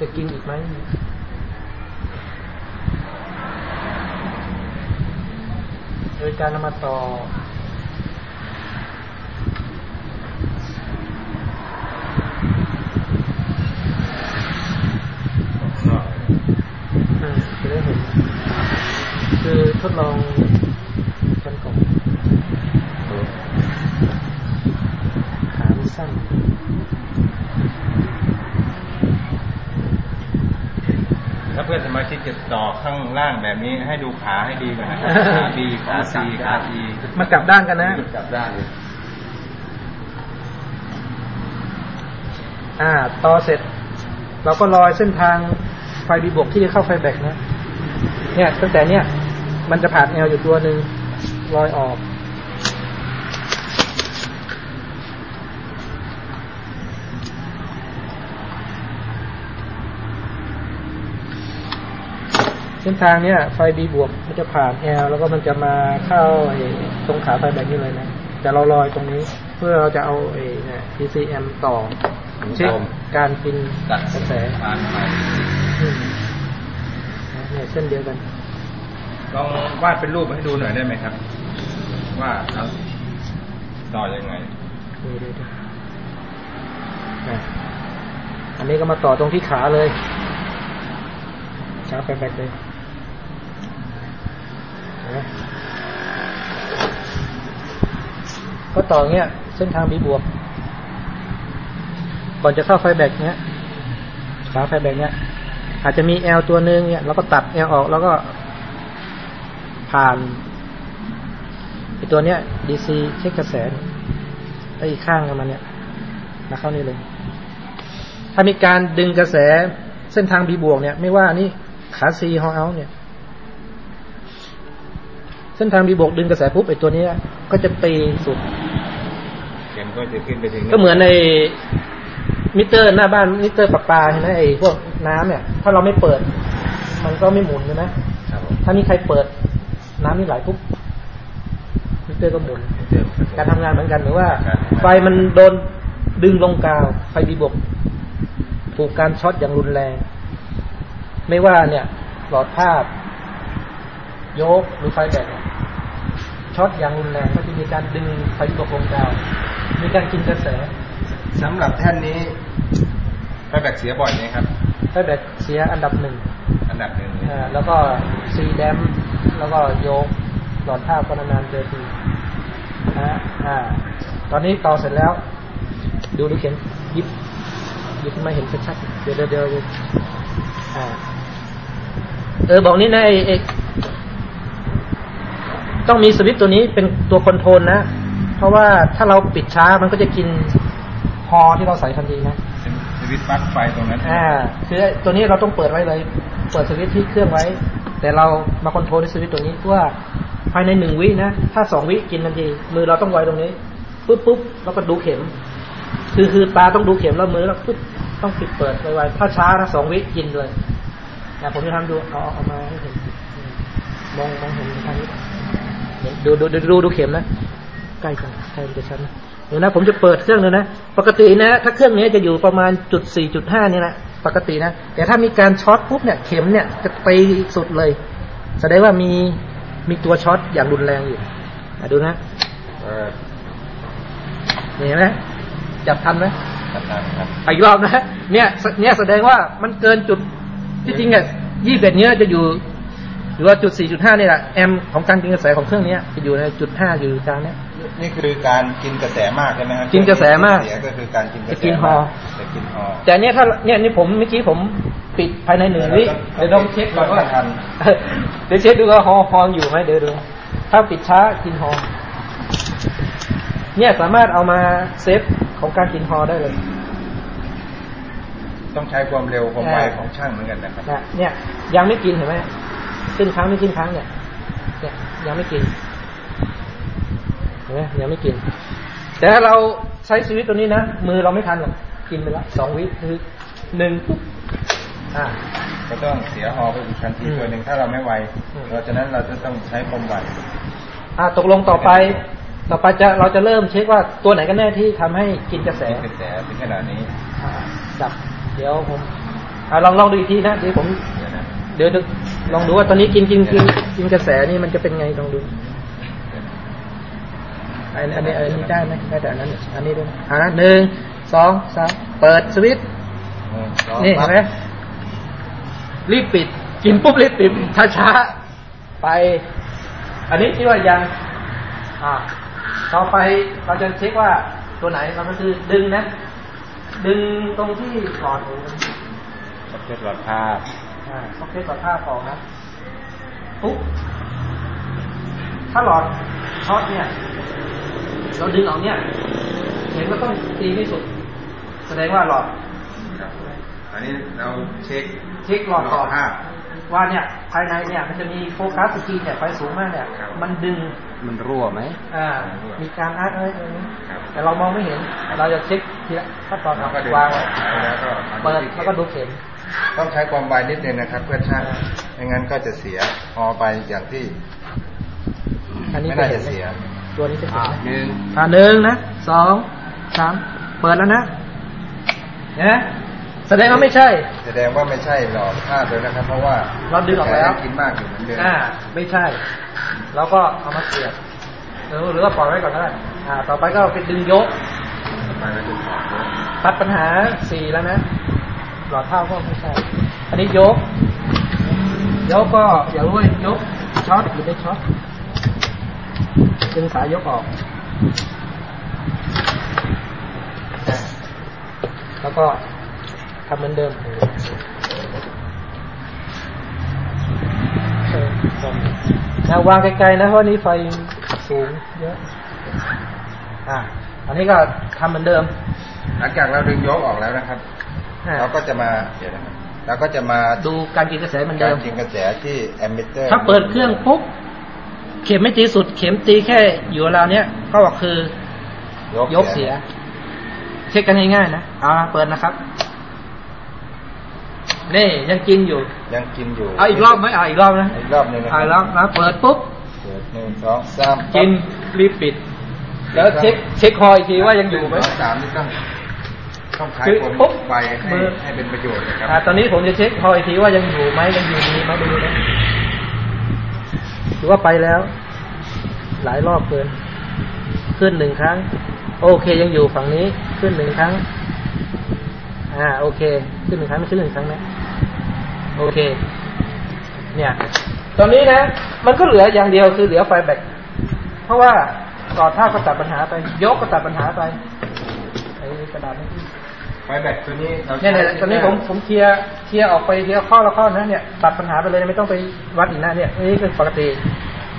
จะกินอีกไหมโดยการนำมาต่ออ่าจะได้เห็นคือทดลองกันก่อนขามันสั้น ถ้า เพื่อนสมาชิกจะต่อข้างล่างแบบนี้ให้ดูขาให้ดีก่อนนะครับขาบีขาซีขาอีมันกลับด้านกันนะกลับด้านเลยอ่า ต่อเสร็จ เราก็ลอยเส้นทางไฟบีบวกที่จะเข้าไฟแบกนะ เนี่ยตั้งแต่เนี้ยมันจะผ่านแอลอยู่ตัวหนึ่งลอยออก เส้นทางเนี้ยไฟบีบวกมันจะผ่านแอลแล้วก็มันจะมาเข้าไอ้ตรงขาไฟแบบนี้เลยนะ แต่เราลอยตรงนี้เพื่อเราจะเอาไอ้เนี่ย PCM ต่อเช็คการกินตัดกระแสผ่านไปอืมนะเนี่ยเส้นเดียวกันลองวาดเป็นรูปให้ดูหน่อยได้ไหมครับ ว่าเอาต่อยังไงดูดูดูอะอันนี้ก็มาต่อตรงที่ขาเลยขาไฟแบกเลยเห็ นไหมก็ต่อเงี้ยเส้นทางบีบวก ก่อนจะเข้าไฟแบกเนี้ยขาไฟแบกเนี้ย อาจจะมีแอลตัวหนึ่งเนี่ยเราก็ตัดแอลออกแล้วก็ผ่านไอตัวเนี้ย DC เช็คกระแสไออีกข้างกันมันเนี่ยมาเข้านี่เลย ถ้ามีการดึงกระแสเส้นทางบีบวกเนี่ย ไม่ว่านี่ขาซีฮอเอาเนี่ย เส้นทางบีบวกดึงกระแสปุ๊บไอ้ตัวเนี้ยก็จะตีสุดเข็มก็จะขึ้นไปถึงก็เหมือนในมิเตอร์หน้าบ้านมิเตอร์ประปาเห็นไหมไอ้พวกน้ำเนี่ย ถ้าเราไม่เปิด มันก็ไม่หมุนใช่ไหมครับผมถ้ามีใครเปิด น้ำนี่ไหลปุ๊บมิเตอร์ก็หมุน การทำงานเหมือนกันหรือว่า ไฟมันโดนดึงลงกาวไฟบีบวกถูกการช็อตอย่างรุนแรง ไม่ว่าเนี่ย หลอดภาพโยกหรือไฟแบตเนี่ย ช็อตอย่างรุนแรงก็จะมีการดึงไฟบีบวกลงกาวมีการกินกระแสสำหรับแท่นนี้ไฟแบตเสียบ่อยไหมครับไฟแบตเสียอันดับหนึ่งอันดับหนึ่งเลยอ่าแล้วก็ซีแดมแล้วก็โยกหลอดภาพก็นานๆเจอทีนะฮะอ่า ตอนนี้ต่อเสร็จแล้ว ดูดูเข็มหยิบหยิบมาเห็นชัดๆเดี๋ยวเดี๋ยวเดี๋ยวเดี๋ยวอ่าเออบอกนี่นะไอไอ ต้องมีสวิตช์ตัวนี้เป็นตัวคอนโทรลนะ เพราะว่าถ้าเราปิดช้ามันก็จะกินฮอที่เราใส่ทันทีนะเป็นสวิตช์ปลั๊กไฟตรงนั้นอ่าคือตัวนี้เราต้องเปิดไว้เลย เปิดสวิตช์ที่เครื่องไว้ แต่เรามาคอนโทรลในสวิตช์ตัวนี้เพื่อภายในหนึ่งวินะ ถ้าสองวิกินทันที มือเราต้องไว้ตรงนี้ปุ๊บปุ๊บแล้วก็ดูเข็ม คือคือตาต้องดูเข็มแล้วมือเราปุ๊บต้องปิดเปิดไวๆถ้าช้านะสองวิกินเลยนะผมจะทำดูเอาเอามาให้เห็นมองมองเห็นทางนี้เห็น ดูดูดูดูดูเข็มนะใกล้กันใกล้มันจะชัดนะเดี๋ยวนะผมจะเปิดเครื่องเลยนะ ปกตินะ ถ้าเครื่องนี้จะอยู่ประมาณจุดสี่จุดห้านี่นะปกตินะ แต่ถ้ามีการช็อตปุ๊บเนี่ยเข็มเนี่ยจะตีสุดเลย แสดงว่ามีมีตัวช็อตอย่างรุนแรงอยู่อะดูนะเออนี่เห็นไหมจับทันไหมตัดได้ครับอีกรอบนะเนี่ยเนี่ยแสดงว่ามันเกินจุดที่จริงอะยี่สิบเอ็ดเนี้ยจะอยู่ห รือว่าจุดสี่จุดห้านี่แหละแอมป์ของการกินกระแสของเครื่องเนี้ยจะอยู่ในจุดห้าอยู่กลางเนี้ยนี่คือการกินกระแสมากใช่ไหมครับกินกระแสมากเสียก็คือการกินกระแสจะกินฮอจะกินฮอแต่เนี่ยถ้าเนี่ยนี่ผมเมื่อกี้ผมปิดภายในหนึ่งวิเดี๋เดี๋ยยววลต้อองงเช็คก่อนว่าทันเดี๋ยวเช็คดูว่าฮอฮออยู่ไหมเดี๋ยวดูถ้าปิดช้ากินฮอเนี่ยสามารถเอามาเซฟของการกินฮอได้เลย ต้องใช้ความเร็วความไวอ่าของช่างเหมือนกันนะครับนะเนี่ยยังไม่กินเห็นไหม ขึ้นค้างไม่ขึ้นค้างเนี่ยเนี่ยยังไม่กินเห็นไหมยังไม่กิน แต่ถ้าเราใช้ชีวิตตัวนี้นะมือเราไม่ทันหรอกกินไปละสองวิคือหนึ่งปุ๊บอ่าก็ต้องเสียฮอไปอีกทันทีอืมตัวหนึ่งถ้าเราไม่ไวอืมเพราะฉะนั้นเราจะต้องใช้ความไวอ่าตกลงต่อไป ต่อไปจะเราจะเริ่มเช็คว่าตัวไหนกันแน่ที่ทำให้กินกระแสกินกระแสถึงขนาดนี้อ่าดับเดี๋ยวผมอะลองลองดูอีกทีนะเดี๋ยวผม เดี๋ยวนะเดี๋ยวดู ลองดูว่าตอนนี้กินกินกินกินกระแสนี่มันจะเป็นไงลองดูอันอันนี้อันนี้ได้ไหมได้แต่อันนั้น อันนี้ด้วยนะอ่าหนึ่งสองสามเปิดสวิตช์หนึ่งสองนี่เห็นไหมรีบปิด กินปุ๊บรีบปิดช้าช้าๆไป อันนี้ที่ว่ายังอ่าต่อไปเราจะเช็คว่าตัวไหนเราก็คือดึงนะ ดึงตรงที่หลอดหูประเภทหลอดภาพ อ่าต้องเช็คก่อนผ้าออกนะปุ๊บถ้าหลอดช็อตเนี่ย เราดึงออกเนี่ย เห็นว่าต้องตีให้สุด แสดงว่าหลอดครับอันนี้เราเช็ค เช็คหลอดก่อนภาพว่าเนี่ยภายในเนี่ยมันจะมีโฟกัสสกรีนเนี่ยไฟสูงมากเนี่ยครับมันดึงมันรั่วไหมอ่า มีการอาร์ตอะไรอะไรนี้ครับแต่เรามองไม่เห็น เราจะเช็คทีละขั้นตอนแล้วก็ดึงวางแล้วก็เปิดแล้วก็ดูเข็ม ต้องใช้ความไวนิดนึงนะครับ เพื่อช่างอ่าไม่งั้นก็จะเสียพอไปอย่างที่อันนี้ไม่น่าจะเสีย ตัวนี้จะเห็นไหมหนึ่งอ่าหนึ่งนะสองสามเปิดแล้วนะเห็นไหมแสดงว่าไม่ใช่ แสดงว่าไม่ใช่หลอดภาพเลยนะครับ เพราะว่าเราดึงออกแล้วต่กินมากอยู่เหมือนเดิมอ่า ไม่ใช่เราก็เอามาเสียบหรือหรือว่าปล่อยไว้ก่อนก็ได้อ่า ต่อไปก็ไปดึงยกไปแล้วดึงออกเลยตัดปัญหาสี่แล้วนะ หลอดเท่าก็ไม่ใช่ อันนี้ยก ยกก็อย่ารู้ว่ายกช็อตหรือไม่ช็อตดึงสายยกออก แล้วก็ทำเหมือนเดิมนะวางไกลๆนะเพราะนี้ไฟสูงเยอะ อ่าอันนี้ก็ทำเหมือนเดิม หลังจากเราดึงยกออกแล้วนะครับ เราก็จะมาเดี๋ยวนะครับเราก็จะมาดูการกินกระแสเหมือนเดิการมจิงกระแสที่แอมมิเตอร์ถ้าเปิดเครื่องปุ๊บเข็มไม่ตีสุด เข็มตีแค่อยู่ราวเนี้ยก็บอกคือยยกเสีย เช็คกันง่ายๆนะเอาละเปิดนะครับนี่ยังกินอยู่ ยังกินอยู่เอาอีกรอบไหมเอาอีกรอบนะอีกรอบหนึ่งนะคเอารัอีกรอบนะเปิดปุ๊บเปิดหนึ่งสองสามกินรีบปิด แล้วเช็คเช็คคออีกทีว่ายังอยู่ไหมนึ่สงสามนี่ต้อง ต้องใช้คือความปุ๊บไวให้มือให้เป็นประโยชน์นะครับอ่าตอนนี้ผมจะเช็คคออีกทีว่ายังอยู่ไหมยังอยู่ดีไหมดูนะหรือว่าไปแล้ว หลายรอบเกิน ขึ้นหนึ่งครั้ง โอเคยังอยู่ฝั่งนี้ขึ้นหนึ่งครั้ง อ่า โอเค ขึ้นหนึ่งครั้งไม่ขึ้นหนึ่งครั้งนะโอเค เนี่ย ตอนนี้นะ มันก็เหลืออย่างเดียวคือเหลือไฟแบตเพราะว่าก่อท่าก็ตัดปัญหาไป ยกก็ตัดปัญหาไป กระดาษนี้ไฟแบตตัวนี้เราเนี่ยเนี่ยใช้ตอนนี้ผมผมเคลียร์เคลียร์ออกไปเคลียร์ข้อละข้อนะเนี่ยตัดปัญหาไปเลยไม่ต้องไปวัดอีกนะเนี่ยนี่คือปกติ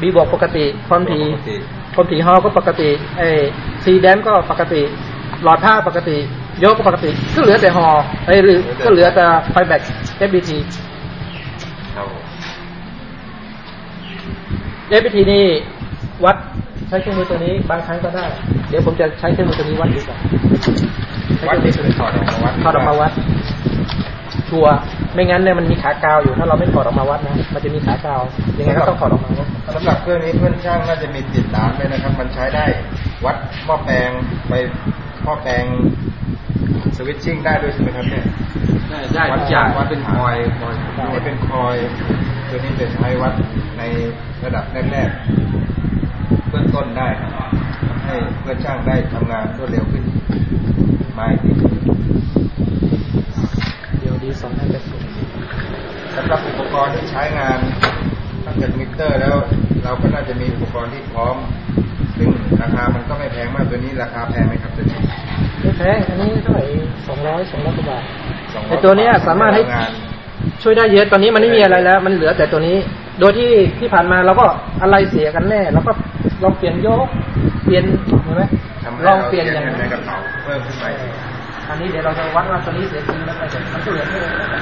บีบวกปกติความถี่ปกติความถี่ฮอก็ปกติไอ้ซีแดนก็ปกติ หลอดผ้าปกติยกก็ปกติก็เหลือแต่ฮอไอ้ยหรือก็เหลือแต่ไฟแบต FBT ครับผม FBT นี่วัด ใช้เครื่องมือตัวนี้บางครั้งก็ได้ เดี๋ยวผมจะใช้เครื่องมือตัวนี้วัดดีกว่าวัดนี่คือถอดออกมาวัดถอดออกมาวัด ชัวร์ไม่งั้นเนี่ยมันมีขากาวอยู่ ถ้าเราไม่ถอดออกมาวัดนะมันจะมีขากาวยังไงก็ต้องถอดออกมาวัดสำหรับเครื่องนี้เพื่อนช่างน่าจะมีติดร้านเลยนะครับ มันใช้ได้วัดหม้อแปลงไปหม้อแปลงสวิตชิ่งได้ด้วยใช่ไหมครับเนี่ยได้วัดทุกอย่างวัดเป็นคอยคอยนี่เป็นคอยตัวนี้จะใช้วัดในระดับแรกๆ เบื้องต้นได้ครับให้เพื่อนช่างได้ทำงานรวดเร็วขึ้นมากที่สุดเดี๋ยวดีสองให้ไปสุดสำหรับอุปกรณ์ที่ใช้งานนอกจากมิเตอร์แล้วเราก็น่าจะมีอุปกรณ์ที่พร้อม ซึ่งราคามันก็ไม่แพงมากตัวนี้ราคาแพงไหมครับตัวนี้ไม่แพงอันนี้เท่าไหร่สองร้อยสองร้อยกว่าบาท200ไอ้ตัวเนี้ยสามารถให้งานช่วยได้เยอะตอนนี้มันไม่มีอะไรแล้ว มันเหลือแต่ตัวนี้ โดยที่ที่ผ่านมาเราก็อะไรเสียกันแน่แล้วก็ ลองเปลี่ยนโยก เปลี่ยนเห็นไหมทำให้ลองเราเปลี่ยนเสียอย่างเงินในนั้นกระเป๋าเพิ่มขึ้นไปอันนี้เดี๋ยวเราจะวัดว่าตัวนี้เสียจริงแล้วไปเดี๋ยวมันก็เหลือแค่ไหน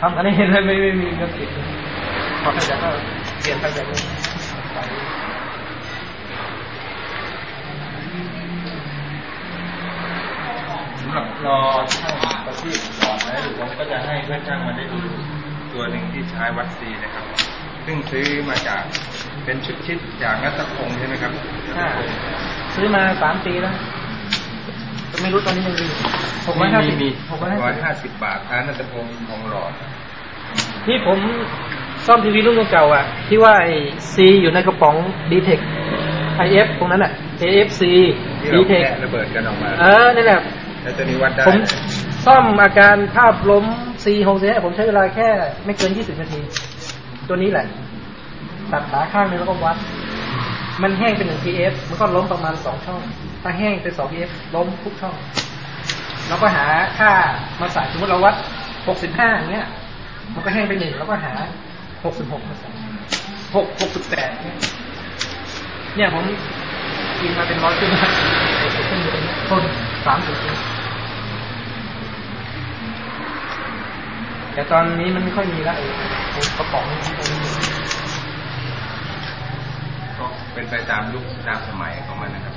ทำกันให้เห็นเลยไม่ไม่มีเงินติดเลยพอขยันก็เปลี่ยนไปแบบนี้สำหรับรอช่างประทีปก่อนนะหรือผมก็จะให้เพื่อนช่างมาได้ดูตัวหนึ่งที่ใช้วัดซีนะครับ ซึ่งซื้อมาจากเป็นชุดชิดจากนัตพงศ์ใช่ไหมครับอ่าซื้อมาสามปีแล้วก็ไม่รู้ตอนนี้ยังมีหกร้อยห้าสิบมีหกร้อยร้อยห้าห้าสิบสิบบาทร้านนัตพงศ์ทองหล่อ ที่ผมซ่อมทีวีรุ่นเก่าอะ ที่ว่าไอซีอยู่ในกระป๋องดีเทคไอเอฟตรงนั้นอะ AFC ที่ดีเราเทคแกะระเบิดกันออกมา เออนั่นแหละแล้วตัวนี้วัดได้ผมซ่อมอาการภาพล้มซีโฮเซผมใช้เวลาแค่ไม่เกิน20นาที ตัวนี้แหละ ตัดขาข้างหนึงแล้วก็วัด มันแห้งเป็นหนึ่ง PF มันก็ล้มประมาณสองช่อง ถ้าแห้งเป็นสอง PF ล้มทุกช่อง แล้วก็หาค่ามาใส่สมมติเราวัด65อย่างเงี้ย มันก็แห้งไปหนึ่งแล้วก็หา66มาใส่6 68เนี่ยเนี่ยผมกินมาเป็นร้อยขึ้นมาขึ้นเป็นต้นสามสิบแต่ตอนนี้มันไม่ค่อยมีแล้วไอ้ไอ้กระป๋องตรงนี้ก็เป็นไปตามยุคตามสมัยของมันนะครับ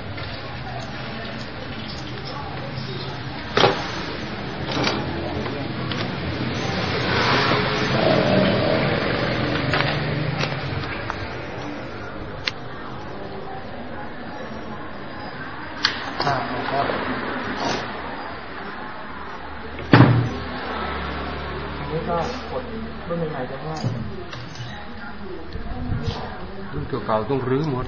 อ่าครับอันนี้ก็กดรุ่นใหม่ๆจะง่าย รุ่นเก่าต้องรื้อหมด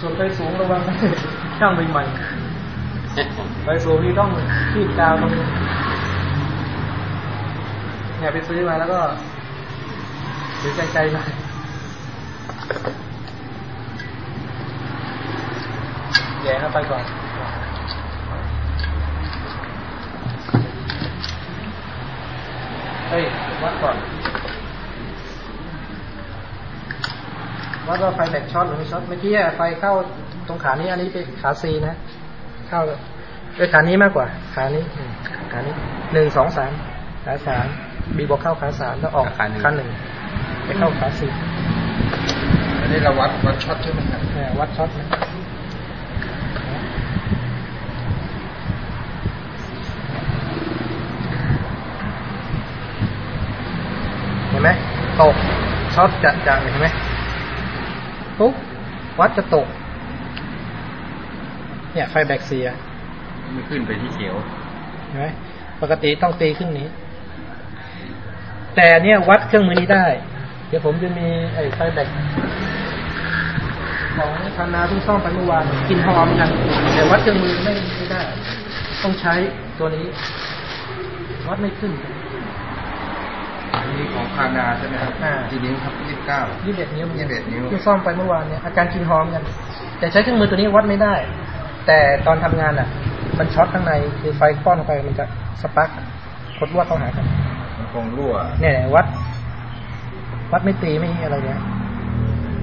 ส่วนไปสูงระวังนะช่างใหม่ๆไปสูงนี่ต้องขีดกาวตรงนี้เนี่ยไปซื้อมาแล้วก็ถือไกลๆหน่อยแย่เข้าไปก่อน เฮ้ยวัดก่อนวัดว่าไฟแบตช็อตหรือไม่ช็อตเมื่อกี้อะไฟเข้าตรงขานี้ อันนี้เป็นขาซีนะ เข้าด้วยขานี้มากกว่า ขานี้อืมขานี้หนึ่งสองสามขาสามบีบอกเข้าขาสามแล้วออกขาหนึ่งขาหนึ่งไปเข้าขาสี่อันนี้เราวัดวัดช็อตใช่ไหมครับเนี่ยวัดช็อตนะเห็น ไหมตกช็อตจะจะเห็นไหมปุ๊บวัดจะตก เนี่ยไฟแบกเสียมันขึ้นไปที่เขียวเห็นไหมปกติต้องตีขึ้นนี้ แต่เนี่ยวัดเครื่องมือนี้ได้ เดี๋ยวผมจะมีไอ้ไฟแบกของธนาเพิ่งซ่อมไปเมื่อวานกลินหอมกันแต่วัดเครื่องมือไม่ไม่ได้ ต้องใช้ตัวนี้ วัดไม่ขึ้นอั นนี้ของพานาใช่ไหมครับอ่ากี่นิ้วครับยี่สิบเก้ายี่สิบเอ็ดนิ้ว21นิ้วเพิ่งซ่อมไปเมื่อวานเนี่ยอาการกินหอมกัน แต่ใช้เครื่องมือตัวนี้วัดไม่ได้ แต่ตอนทำงานอะ มันช็อตข้างในคือไฟป้อนเข้าไปมันจะสปาร์กกดวัดเข้าหากันมันคงรั่วเนี่ยวัด วัดไม่ตีไม่อะไรเนี่ย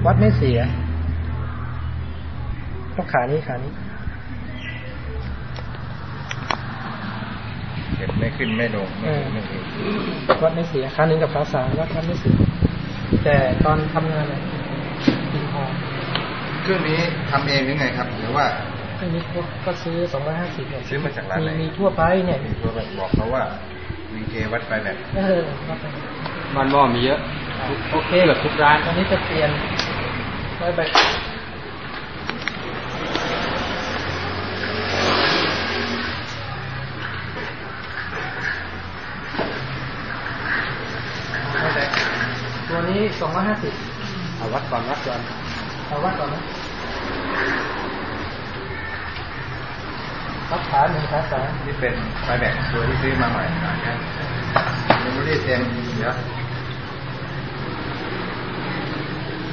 วัดไม่เสียต้องขานี้ขานี้ ไม่ขึ้นไม่ลงไม่ขึ้นไม่ลงวัดไม่เสียขาหนึ่งกับขาสามวัดวัดไม่เสียแต่ตอนทำงานเนี่ยกินหอมเครื่องนี้ทำเองหรือไงครับ หรือว่าอันนี้ก็ก็ซื้อสองร้อยห้าสิบซื้อมาจากร้านไหนมีทั่วไปเนี่ยตัวแบบบอกเขาว่าวีเควัดไปแบบเออวัดไปบ้านหม้อมีเยอะ โอเคแบบทุกร้านอันนี้จะเปลี่ยนไว้แบบไว้แบบตัวนี้ส องร้อยห้าสิบเอาวัดก่อนวัดก่อนเอาวัดก่อนนะรับขาหนึ่งขาสามนี่เป็นไฟแบกตัวที่ซื้อมาใหม่นะครับยังไม่ได้เซ็นเดี๋ยว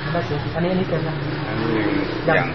ไม่ได้สิอันนี้อันนี้เป็นนะอันนี้ยัยังง